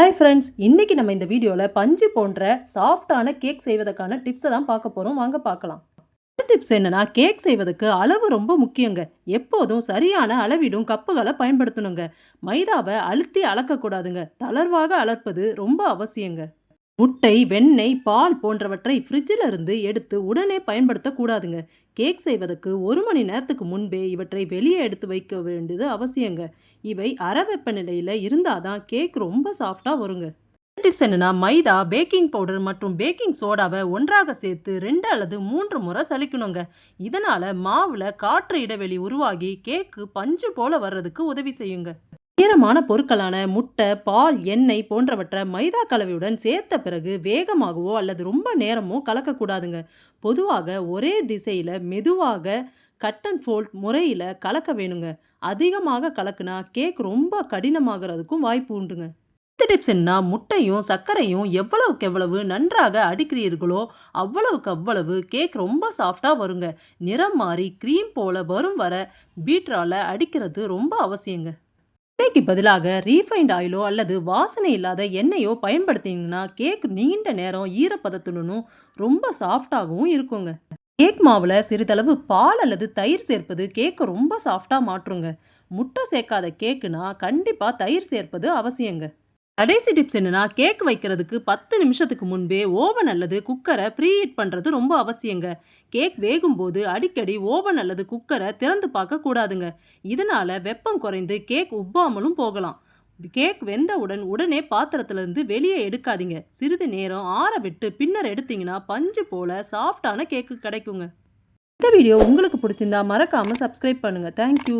Hi friends இன்னைக்கு நம்ம இந்த வீடியோவில் பஞ்சு போன்ற சாஃப்டான கேக் செய்வதற்கான டிப்ஸை தான் பார்க்க போகிறோம் வாங்க பார்க்கலாம். டிப்ஸ் என்னென்னா கேக் செய்வதற்கு அளவு ரொம்ப முக்கியங்க. எப்போதும் சரியான அளவிடும் கப்புகளை பயன்படுத்தணுங்க. மைதாவை அழுத்தி அளக்கக்கூடாதுங்க தளர்வாக அளப்பது ரொம்ப அவசியங்க. முட்டை வெண்ணெய் பால் போன்றவற்றை ஃப்ரிட்ஜில் இருந்து எடுத்து உடனே பயன்படுத்தக்கூடாதுங்க கேக் செய்வதற்கு ஒரு மணி நேரத்துக்கு முன்பே இவற்றை வெளியே எடுத்து வைக்க வேண்டியது அவசியங்க. இவை அற வெப்பநிலையில் இருந்தால் தான் கேக் ரொம்ப சாஃப்டாக வருங்க. டிப்ஸ் என்னென்னா மைதா பேக்கிங் பவுடர் மற்றும் பேக்கிங் சோடாவை ஒன்றாக சேர்த்து ரெண்டு அல்லது மூன்று முறை சலிக்கணுங்க. இதனால் மாவில் காற்று இடைவெளி உருவாகி கேக்கு பஞ்சு போல வர்றதுக்கு உதவி செய்யுங்க. ஈரமான பொருட்களான முட்டை பால் எண்ணெய் போன்றவற்றை மைதா கலவையுடன் சேர்த்த பிறகு வேகமாகவோ அல்லது ரொம்ப நேரமோ கலக்கக்கூடாதுங்க. பொதுவாக ஒரே திசையில் மெதுவாக கட் அண்ட் ஃபோல்ட் முறையில் கலக்க வேணுங்க. அதிகமாக கலக்குனா கேக் ரொம்ப கடினமாகிறதுக்கும் வாய்ப்பு உண்டுங்க. இந்த டிப்ஸ் என்ன? முட்டையும் சர்க்கரையும் எவ்வளவுக்கு எவ்வளவு நன்றாக அடிக்கிறீர்களோ அவ்வளவுக்கு அவ்வளவு கேக் ரொம்ப சாஃப்டாக வருங்க. நிறம் மாறி க்ரீம் போல வரும் வர பீட்ரால அடிக்கிறது ரொம்ப அவசியங்க. எண்ணெய்க்கு பதிலாக ரீஃபைண்ட் ஆயிலோ அல்லது வாசனை இல்லாத எண்ணெயோ பயன்படுத்தினீங்கன்னா கேக் நீண்ட நேரம் ஈரப்பதத்துடனும் ரொம்ப சாஃப்டாகவும் இருக்குங்க. கேக் மாவில் சிறிதளவு பால் அல்லது தயிர் சேர்ப்பது கேக்கை ரொம்ப சாஃப்டாக மாற்றுங்க. முட்டை சேர்க்காத கேக்குனா கண்டிப்பாக தயிர் சேர்ப்பது அவசியங்க. கடைசி டிப்ஸ் என்னென்னா கேக் வைக்கிறதுக்கு பத்து நிமிஷத்துக்கு முன்பே ஓவன் அல்லது குக்கரை ப்ரீஹீட் பண்ணுறது ரொம்ப அவசியங்க. கேக் வேகும்போது அடிக்கடி ஓவன் அல்லது குக்கரை திறந்து பார்க்கக்கூடாதுங்க இதனால் வெப்பம் குறைந்து கேக் உப்பாமலும் போகலாம். கேக் வெந்தவுடன் உடனே பாத்திரத்திலிருந்து வெளியே எடுக்காதீங்க. சிறிது நேரம் ஆற விட்டு பின்னர் எடுத்தீங்கன்னா பஞ்சு போல சாஃப்டான கேக்கு கிடைக்குங்க. இந்த வீடியோ உங்களுக்கு பிடிச்சிருந்தா மறக்காமல் சப்ஸ்கிரைப் பண்ணுங்க. தேங்க்யூ